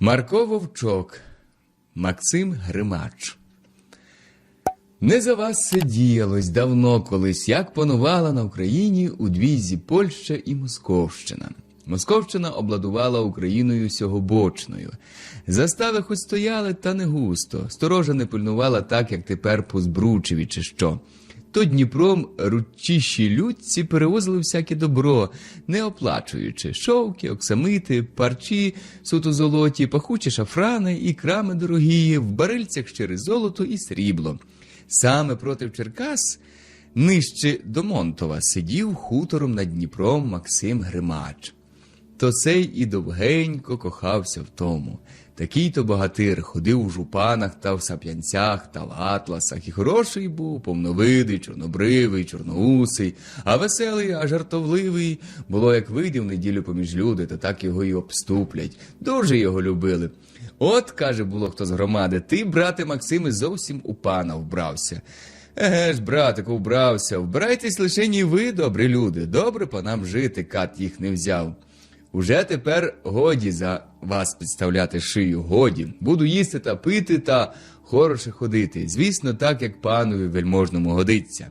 Марко Вовчок, Максим Гримач. Не за вас це діялось давно колись, як панувала на Україні у двізі Польща і Московщина. Московщина обладувала Україною сьогобочною. Застави хоч стояли, та не густо. Сторожа не пильнувала так, як тепер по Збручеві чи що. То Дніпром ручіші людці перевозили всяке добро, не оплачуючи шовки, оксамити, парчі суто золоті, пахучі шафрани і крами дорогі, в барильцях щире золото і срібло. Саме проти Черкас, нижче до Монтова, сидів хутором над Дніпром Максим Гримач. То цей і довгенько кохався в тому. Такий то богатир ходив у жупанах та в сап'янцях та в атласах, і хороший був, повновидий, чорнобривий, чорноусий, а веселий, а жартовливий. Було, як вийде в неділю поміж люди, то так його і обступлять. Дуже його любили. От, каже, було хто з громади, ти, брате Максиме, зовсім у пана вбрався. Еге ж, братику, вбрався, вбирайтесь лише ні ви, добрі люди. Добре по нам жити, кат їх не взяв. Уже тепер годі за вас підставляти шию, годі. Буду їсти та пити та хороше ходити. Звісно, так, як панові вельможному годиться.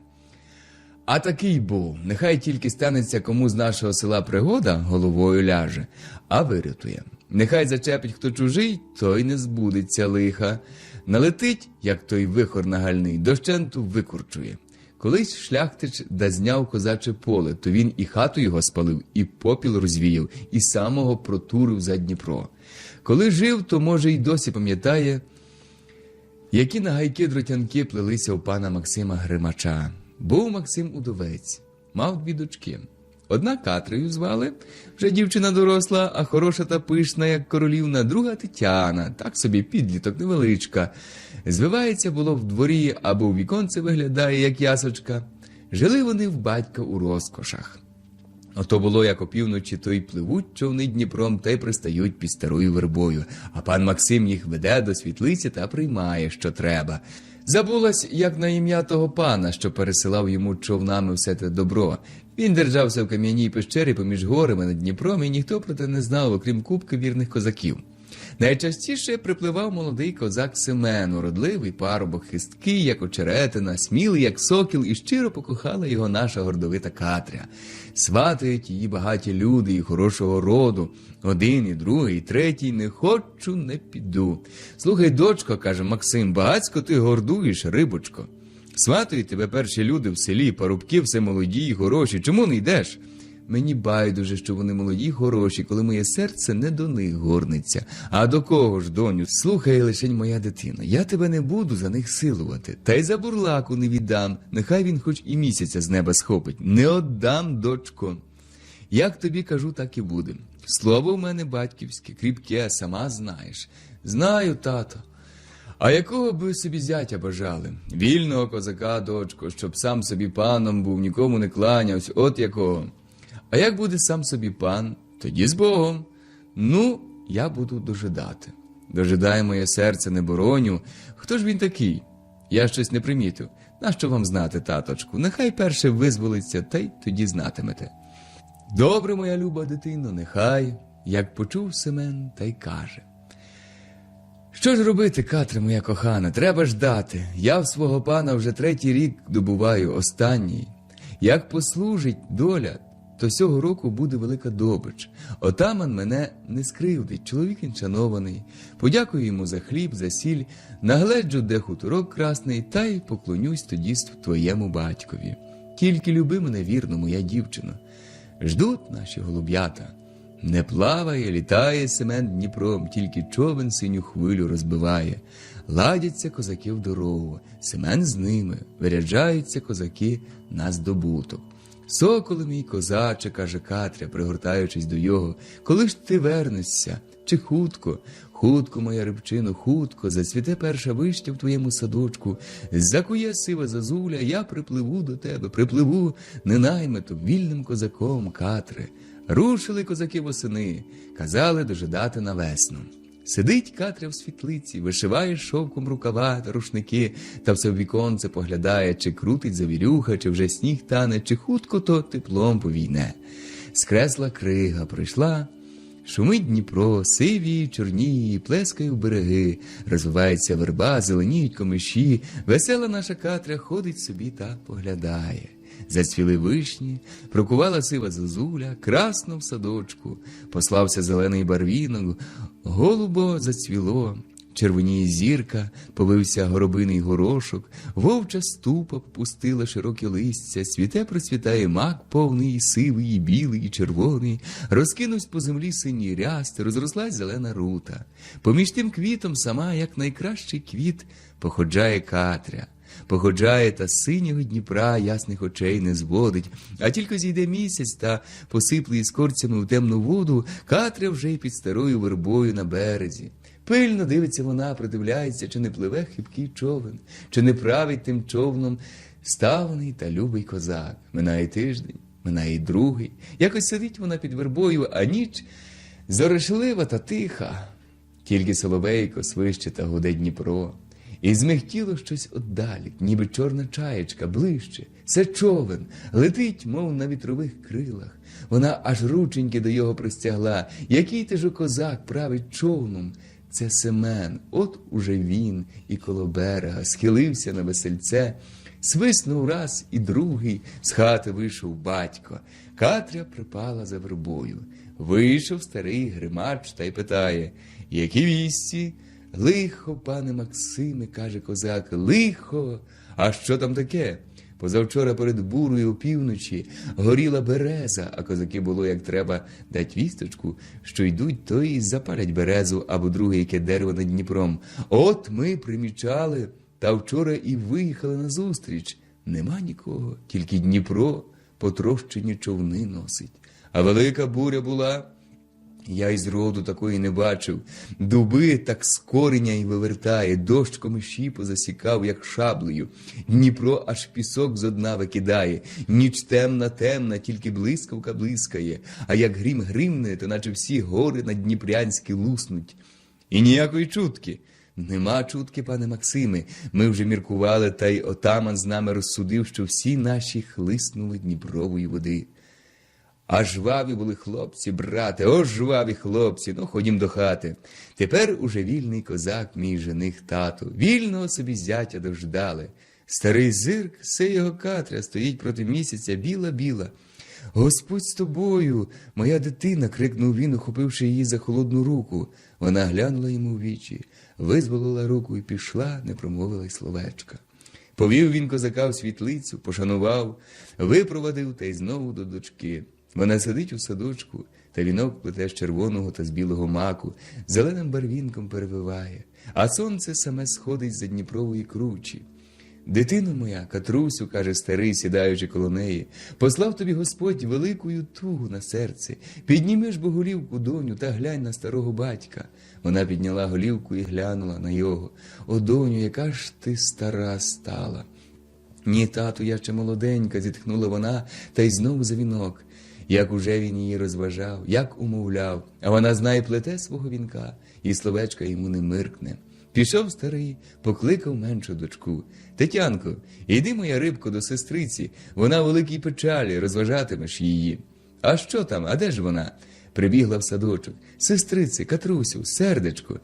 А такий був, нехай тільки станеться кому з нашого села пригода, головою ляже, а вирятує. Нехай зачепить хто чужий, той не збудеться лиха. Налетить, як той вихор нагальний, дощенту викурчує. Колись шляхтич да зняв козаче поле, то він і хату його спалив, і попіл розвіяв, і самого протурив за Дніпро. Коли жив, то може й досі пам'ятає, які нагайки дротянки плелися у пана Максима Гримача. Був Максим удовець, мав дві дочки. Одна Катрою звали, вже дівчина доросла, а хороша та пишна, як королівна, друга Тетяна, так собі підліток невеличка. Звивається було в дворі або в віконце виглядає, як ясочка. Жили вони в батька у розкошах. Ото було, як опівночі, то й пливуть човни Дніпром та й пристають під старою вербою, а пан Максим їх веде до світлиці та приймає, що треба. Забулась, як на ім'я того пана, що пересилав йому човнами все те добро. Він держався в кам'яній пещері поміж горами над Дніпром, і ніхто про те не знав, окрім кубки вірних козаків. Найчастіше припливав молодий козак Семен, уродливий парубок, хисткий, як очеретина, смілий, як сокіл, і щиро покохала його наша гордовита Катря. Сватають її багаті люди і хорошого роду. Один, і другий, і третій, не хочу, не піду. Слухай, дочко, каже Максим, багацько ти гордуєш, рибочко. Сватають тебе перші люди в селі, парубки все молоді й хороші. Чому не йдеш? Мені байдуже, що вони молоді хороші, коли моє серце не до них горниться. А до кого ж, доню? Слухай лишень моя дитина, я тебе не буду за них силувати, та й за бурлаку не віддам. Нехай він хоч і місяця з неба схопить. Не отдам, дочко. Як тобі кажу, так і буде. Слово в мене батьківське, кріпке, сама знаєш. Знаю, тато. А якого б ви собі зятя бажали? Вільного козака, дочко, щоб сам собі паном був, нікому не кланявся, от якого. А як буде сам собі пан, тоді з Богом. Ну, я буду дожидати. Дожидає моє серце, не бороню. Хто ж він такий? Я щось не примітив. Нащо вам знати, таточку? Нехай перше визволиться, та й тоді знатимете. Добре, моя люба дитино, нехай, як почув Семен, та й каже. Що ж робити, Катре, моя кохана, треба ждати. Я в свого пана вже третій рік добуваю, останній. Як послужить доля, то цього року буде велика добич. Отаман мене не скривдить, чоловік він шанований. Подякую йому за хліб, за сіль, нагледжу, де хуторок красний, та й поклонюсь тоді твоєму батькові. Тільки люби мене вірно, моя дівчино. Ждуть наші голуб'ята. Не плаває, літає Семен Дніпром, тільки човен синю хвилю розбиває. Ладяться козаки в дорогу, Семен з ними, виряджаються козаки на здобуток. Соколи мій козаче, каже Катря, пригортаючись до його, коли ж ти вернешся? Чи хутко? Хутко, моя рибчино, хутко, зацвіте перша вишня в твоєму садочку, закує сива зазуля, я припливу до тебе, припливу ненаймитом, вільним козаком, Катре. Рушили козаки восени, казали дожидати на весну. Сидить Катря в світлиці, вишиває шовком рукава та рушники, та все в віконце поглядає, чи крутить завірюха, чи вже сніг тане, чи хутко то теплом повійне. Скресла крига, прийшла Шумить Дніпро, сиві, чорніє, плескає в береги, розвивається верба, зеленіють комиші, весела наша Катря ходить собі та поглядає. Зацвіли вишні, прокувала сива зозуля, красно в садочку, послався зелений барвінок, голубо зацвіло, червоніє зірка, повився горобиний горошок, вовча ступа пустила широкі листя, світе процвітає мак повний, сивий, і білий, і червоний, розкинувсь по землі синій ряст, розрослась зелена рута. Поміж тим квітом сама, як найкращий квіт, походжає Катря. Походжає та синього Дніпра ясних очей не зводить, а тільки зійде місяць та посипле іскорцями у темну воду, Катря вже й під старою вербою на березі. Пильно дивиться вона, придивляється, чи не пливе хибкий човен, чи не править тим човном ставний та любий козак. Минає тиждень, минає другий. Якось сидить вона під вербою, а ніч зорешлива та тиха. Тільки соловейко свище та гуде Дніпро. І змихтіло щось отдалі, ніби чорна чаєчка, ближче. Це човен, летить, мов на вітрових крилах. Вона аж рученьки до його простягла. Який ти ж козак править човном? Це Семен, от уже він і коло берега, схилився на весельце, свиснув раз і другий, з хати вийшов батько. Катря припала за вербою. Вийшов старий гримач та й питає, які вісті? Лихо, пане Максиме, каже козак, лихо. А що там таке? Позавчора перед бурою опівночі горіла береза, а козаки було, як треба, дать вісточку, що йдуть, то і запалять березу або друге яке дерево над Дніпром. От ми примічали, та вчора і виїхали назустріч. Нема нікого, тільки Дніпро потрощені човни носить. А велика буря була. Я із роду такої не бачив. Дуби так з кореня й вивертає, дощ комиші позасікав, як шаблею. Дніпро аж пісок зо дна викидає. Ніч темна, темна, тільки блискавка блискає. А як грім гримне, то наче всі гори на Дніпрянські луснуть. І ніякої чутки. Нема чутки, пане Максиме. Ми вже міркували, та й отаман з нами розсудив, що всі наші хлиснули Дніпрової води. А жваві були хлопці, брате, о жваві хлопці, ну ходім до хати. Тепер уже вільний козак, мій жених тату, вільного собі зятя дождали. Старий зирк, все його катря, стоїть проти місяця, біла-біла. Господь з тобою, моя дитина, крикнув він, ухопивши її за холодну руку. Вона глянула йому в вічі, визволила руку і пішла, не промовила й словечка. Повів він козака в світлицю, пошанував, випровадив та й знову до дочки. Вона сидить у садочку, та вінок плете з червоного та з білого маку, зеленим барвінком перевиває, а сонце саме сходить за Дніпрової кручі. Дитино моя, Катрусю, каже старий, сідаючи коло неї, послав тобі Господь великою тугу на серце. Підніми ж бо голівку, доню, та глянь на старого батька. Вона підняла голівку і глянула на його. О, доню, яка ж ти стара стала. Ні, тату, я ще молоденька, зітхнула вона, та й знову за вінок. Як уже він її розважав, як умовляв, а вона знає плете свого вінка, і словечка йому не миркне. Пішов старий, покликав меншу дочку. Тетянко, іди, моя рибко, до сестриці, вона в великій печалі, розважатимеш її. А що там? А де ж вона? Прибігла в садочок. Сестриці, Катрусю, сердечко,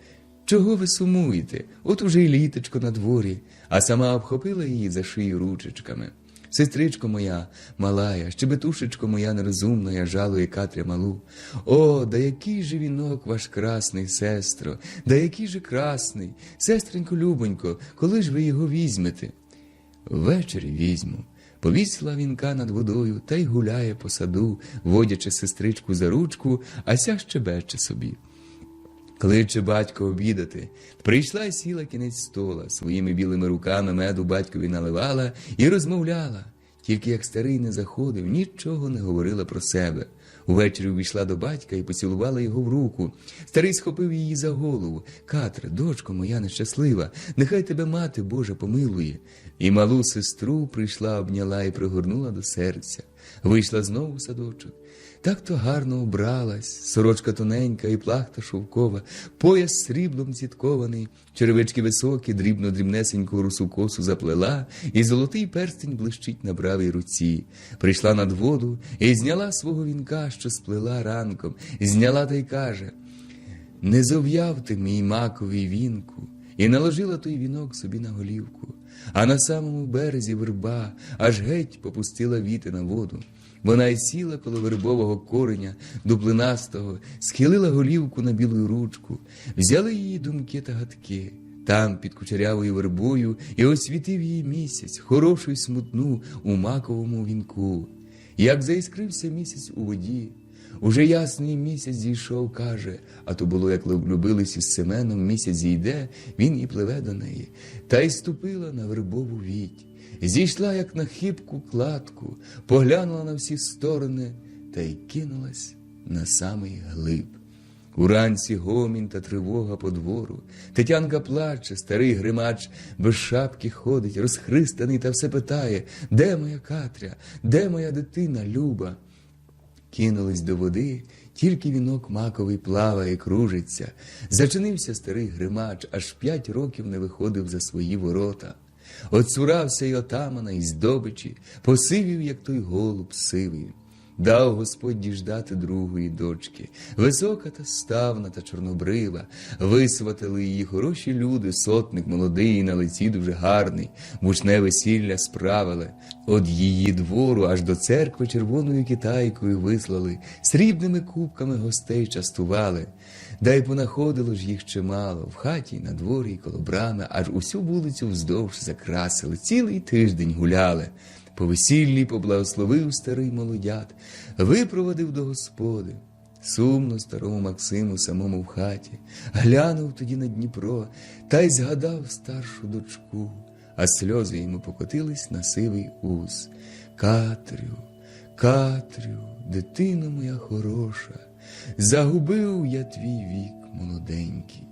чого ви сумуєте? От уже й літочко на дворі, а сама обхопила її за шию ручечками. Сестричко моя, малая, щебетушечко моя нерозумна, жалує Катря малу. О, да який же вінок ваш красний, сестро, да який же красний, сестренько любонько, коли ж ви його візьмете? Ввечері візьму. Повісила вінка над водою та й гуляє по саду, водячи сестричку за ручку, а ся щебече собі. Кличе батько обідати. Прийшла й сіла кінець стола, своїми білими руками меду батькові наливала і розмовляла. Тільки як старий не заходив, нічого не говорила про себе. Увечері увійшла до батька і поцілувала його в руку. Старий схопив її за голову. Катре, дочко моя нещаслива, нехай тебе мати Божа помилує. І малу сестру прийшла, обняла і пригорнула до серця. Вийшла знову в садочок. Так то гарно убралась, сорочка тоненька і плахта шовкова, пояс сріблом ціткований, черевички високі, дрібно дрібнесеньку русу косу заплела, і золотий перстень блищить на правій руці. Прийшла над воду і зняла свого вінка, що сплела ранком, зняла та й каже: Не зов'яв ти мій маковий вінку, і наложила той вінок собі на голівку, а на самому березі верба аж геть попустила віти на воду. Вона й сіла коло вербового кореня, дуплинастого, схилила голівку на білу ручку, взяли її думки та гадки. Там, під кучерявою вербою, і освітив її місяць, хорошу й смутну у маковому вінку. Як заіскрився місяць у воді, Уже ясний місяць зійшов, каже, а то було, як влюбились із Семеном, місяць зійде, він і пливе до неї, та й ступила на вербову віть. Зійшла, як на хибку кладку, поглянула на всі сторони та й кинулась на самий глиб. Уранці гомін та тривога по двору. Тетянка плаче, старий гримач без шапки ходить, розхристаний та все питає, де моя Катря, де моя дитина Люба? Кинулись до води, тільки вінок маковий плаває, кружиться. Зачинився старий гримач, аж п'ять років не виходив за свої ворота. Оцурався й отамана, і здобичі, посивів, як той голуб сивий. Дав Господь діждати другої дочки, висока та ставна та чорнобрива, висватили її хороші люди, сотник молодий, на лиці дуже гарний, мучне весілля справили. Од її двору аж до церкви червоною китайкою вислали, срібними кубками гостей частували. Да й понаходило ж їх чимало, в хаті, й на дворі, й коло брами, аж усю вулицю вздовж закрасили, цілий тиждень гуляли. По весіллі поблагословив старий молодят, випровадив до господи. Сумно старому Максиму самому в хаті, глянув тоді на Дніпро та й згадав старшу дочку, а сльози йому покотились на сивий ус. Катрю, Катрю, дитино моя хороша, загубив я твій вік молоденький.